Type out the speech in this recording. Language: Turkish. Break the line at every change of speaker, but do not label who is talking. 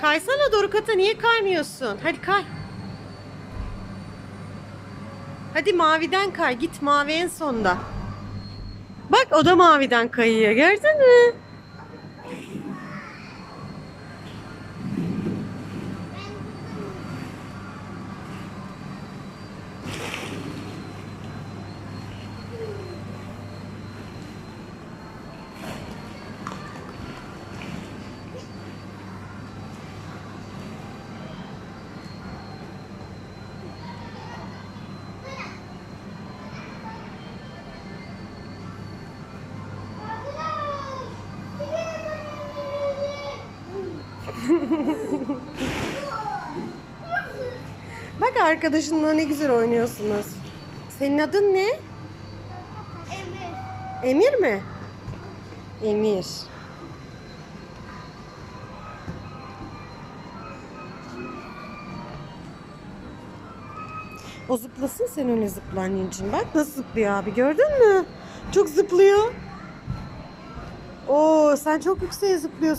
Kaysana Dorukat'a niye kaymıyorsun? Hadi kay. Hadi maviden kay. Git mavi en sonda. Bak o da maviden kayıyor. Gördün mü? Bak arkadaşınla ne güzel oynuyorsunuz. Senin adın ne?
Emir.
Emir mi? Emir. O zıplasın sen öyle zıpla anneciğim. Bak nasıl zıplıyor abi gördün mü? Çok zıplıyor. Oo sen çok yükseğe zıplıyorsun.